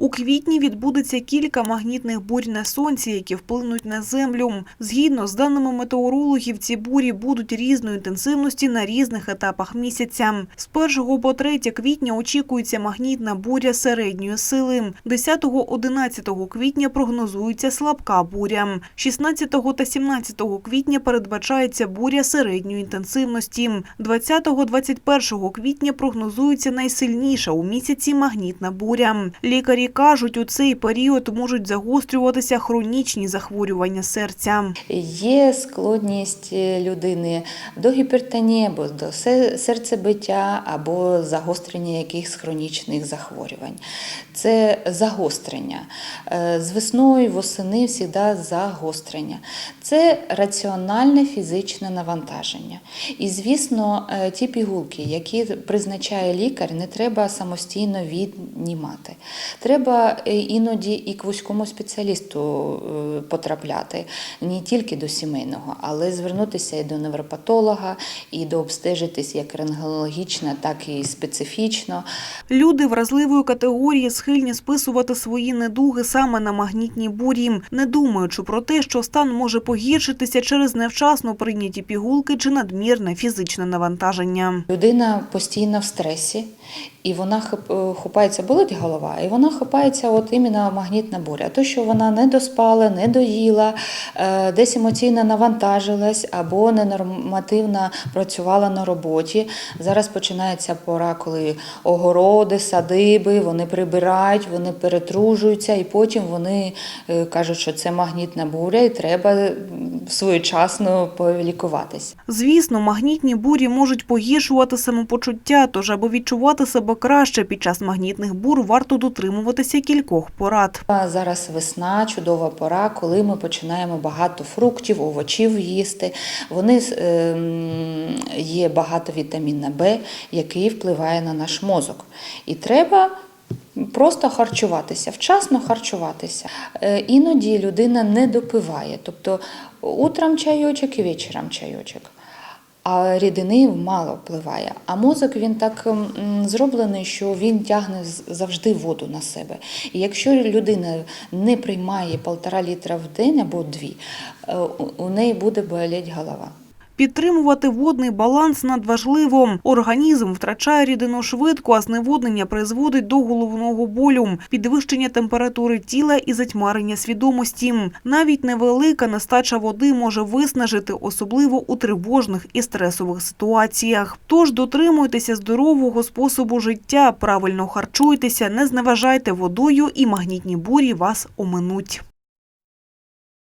У квітні відбудеться кілька магнітних бурь на сонці, які вплинуть на землю. Згідно з даними метеорологів, ці бурі будуть різної інтенсивності на різних етапах місяця. З 1 по 3 квітня очікується магнітна буря середньої сили. 10-11 квітня прогнозується слабка буря. 16 та 17 квітня передбачається буря середньої інтенсивності. 20-21 квітня прогнозується найсильніша у місяці магнітна буря. Лікарі кажуть, у цей період можуть загострюватися хронічні захворювання серця. Є складність людини до гіпертонії або до серцебиття, або загострення якихось хронічних захворювань. Це загострення. Е, З весною, восени завжди загострення. Це раціональне фізичне навантаження. І, звісно, е, ті пігулки, які призначає лікар, не треба самостійно віднімати. Треба е, іноді і к вузькому спеціалісту е, потрапляти, не тільки до сімейного, але звернутися і до невропатолога, і до обстежитись як рентгенологічно, так і специфічно. Люди вразливої категорії схильні списувати свої недуги саме на магнітні бурі, не думаючи про те, що стан може погіршитися через невчасно прийняті пігулки чи надмірне фізичне навантаження. Людина постійно в стресі, і вона е, хапається, болить голова, і вона хапається от іменно магнітна буря. То, що вона не доспала, не доїла, е, десь емоційно навантажилась або ненормативно працювала на роботі. Зараз починається пора, коли огороди, садиби, вони прибирають, вони перетружуються, і потім вони е, кажуть, що це магнітна буря, і треба своєчасно полікуватись. Звісно, магнітні бурі можуть погіршувати самопочуття, тож аби відчувати себе краще під час магнітних бур, варто дотримуватися кількох порад. Зараз весна, чудова пора, коли ми починаємо багато фруктів, овочів їсти. Вони ем, є багато вітаміна Б, який впливає на наш мозок. І треба. Просто харчуватися, вчасно харчуватися. Е, Іноді людина не допиває, тобто утром чайочок і вечором чайочок. А рідини мало впливає. А мозок він так зроблений, що він тягне завжди воду на себе. І якщо людина не приймає полтора літра в день або дві, е, у- неї буде боліти голова. Підтримувати водний баланс надважливо. Організм втрачає рідину швидко, а зневоднення призводить до головного болю, підвищення температури тіла і затьмарення свідомості. Навіть невелика нестача води може виснажити, особливо у тривожних і стресових ситуаціях. Тож дотримуйтеся здорового способу життя, правильно харчуйтеся, не зневажайте водою і магнітні бурі вас оминуть.